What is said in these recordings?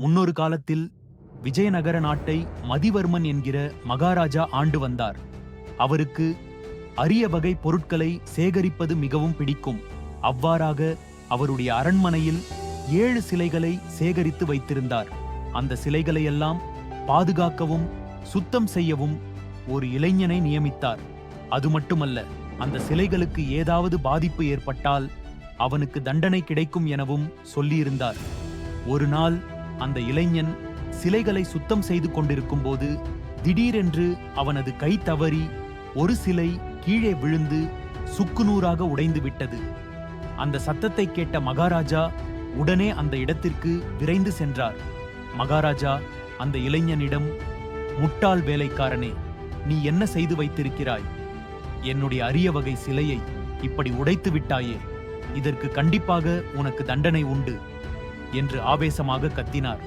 முன்னொரு காலத்தில் விஜயநகர நாட்டை மதிவர்மன் என்கிற மகாராஜா ஆண்டு வந்தார். அவருக்கு அரிய வகை பொருட்களை சேகரிப்பது மிகவும் பிடிக்கும். அவ்வாறாக அவருடைய அரண்மனையில் ஏழு சிலைகளை சேகரித்து வைத்திருந்தார். அந்த சிலைகளை எல்லாம் பாதுகாக்கவும் சுத்தம் செய்யவும் ஒரு இளைஞனை நியமித்தார். அது மட்டுமல்ல அந்த சிலைகளுக்கு ஏதாவது பாதிப்பு ஏற்பட்டால் அவனுக்கு தண்டனை கிடைக்கும் எனவும் சொல்லியிருந்தார். ஒரு நாள் அந்த இளைஞன் சிலைகளை சுத்தம் செய்து கொண்டிருக்கும் போது திடீரென்று அவனது கை தவறி ஒரு சிலை கீழே விழுந்து சுக்குநூறாக உடைந்து விட்டது. அந்த சத்தத்தை கேட்ட மகாராஜா உடனே அந்த இடத்திற்கு விரைந்து சென்றார். மகாராஜா அந்த இளைஞனிடம் முட்டாள் வேலைக்காரனே நீ என்ன செய்து வைத்திருக்கிறாய்? என்னுடைய அரிய வகை சிலையை இப்படி உடைத்து விட்டாயே இதற்கு கண்டிப்பாக உனக்கு தண்டனை உண்டு. என்று ஆவேசமாக கத்தினார்.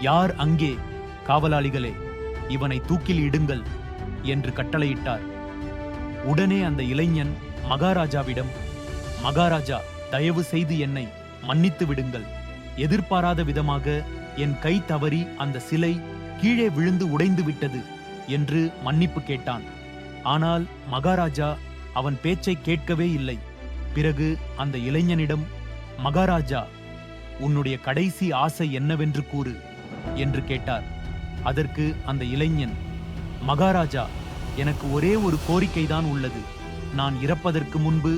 யார் அங்கே காவலாளிகளே? இவனை தூக்கில் இடுங்கள் என்று கட்டளையிட்டார். உடனே அந்த இளைஞன் மகாராஜாவிடம் மகாராஜா தயவு செய்து என்னை மன்னித்து விடுங்கள். எதிர்பாராத விதமாக என் கை தவறி அந்த சிலை கீழே விழுந்து உடைந்து விட்டது என்று மன்னிப்பு கேட்டான். ஆனால் மகாராஜா அவன் பேச்சை கேட்கவே இல்லை. பிறகு அந்த இளைஞனிடம் மகாராஜா உன்னுடைய கடைசி ஆசை என்னவென்று கூறு என்று கேட்டார். அதற்கு அந்த இளைஞன் மகாராஜா எனக்கு ஒரே ஒரு கோரிக்கைதான் உள்ளது. நான் இறப்பதற்கு முன்பு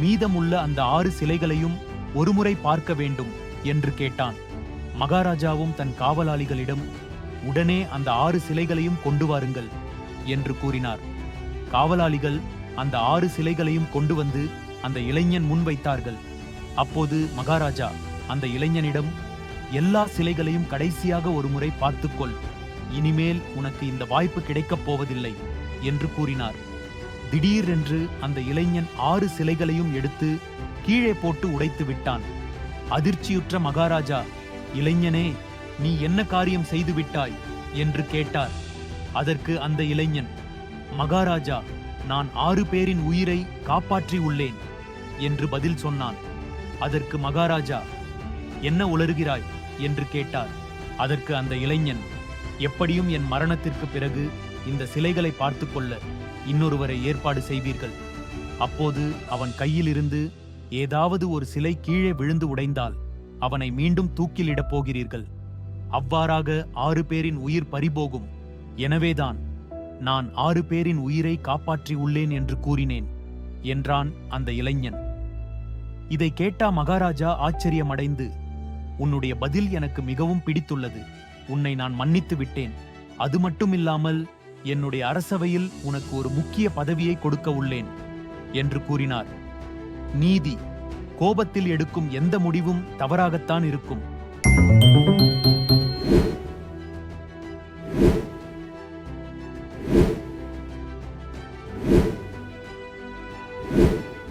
மீதமுள்ள அந்த ஆறு சிலைகளையும் ஒருமுறை பார்க்க வேண்டும் என்று கேட்டான். மகாராஜாவும் தன் காவலாளிகளிடம் உடனே அந்த ஆறு சிலைகளையும் கொண்டு வாருங்கள் என்று கூறினார். காவலாளிகள் அந்த ஆறு சிலைகளையும் கொண்டு வந்து அந்த இளைஞன் முன் வைத்தார்கள். அப்போது மகாராஜா அந்த இளைஞனிடம் எல்லா சிலைகளையும் கடைசியாக ஒரு முறை பார்த்துக்கொள். இனிமேல் உனக்கு இந்த வாய்ப்பு கிடைக்கப் போவதில்லை என்று கூறினார். திடீரென்று அந்த இளைஞன் ஆறு சிலைகளையும் எடுத்து கீழே போட்டு உடைத்து விட்டான். அதிர்ச்சியுற்ற மகாராஜா இளைஞனே நீ என்ன காரியம் செய்து விட்டாய்? என்று கேட்டார். அதற்கு அந்த இளைஞன் மகாராஜா நான் ஆறு பேரின் உயிரை காப்பாற்றி உள்ளேன் என்று பதில் சொன்னான். அதற்கு மகாராஜா என்ன உளறுகிறாய்? என்று கேட்டார். அதற்கு அந்த இளைஞன் எப்படியும் என் மரணத்திற்கு பிறகு இந்த சிலைகளை பார்த்து கொள்ள இன்னொருவரை ஏற்பாடு செய்வீர்கள். அப்போது அவன் கையிலிருந்து ஏதாவது ஒரு சிலை கீழே விழுந்து உடைந்தால் அவனை மீண்டும் தூக்கிலிடப் போகிறீர்கள். அவ்வாறாக ஆறு பேரின் உயிர் பறிபோகும். எனவேதான் நான் ஆறு பேரின் உயிரை காப்பாற்றி உள்ளேன் என்று கூறினேன் என்றான் அந்த இளைஞன். இதை கேட்டா மகாராஜா ஆச்சரியமடைந்து உன்னுடைய பதில் எனக்கு மிகவும் பிடித்துள்ளது. உன்னை நான் மன்னித்து விட்டேன். அது மட்டுமில்லாமல் என்னுடைய அரசவையில் உனக்கு ஒரு முக்கிய பதவியை கொடுக்க உள்ளேன் என்று கூறினார். நீதி கோபத்தில் எடுக்கும் எந்த முடிவும் தவறாகத்தான் இருக்கும்.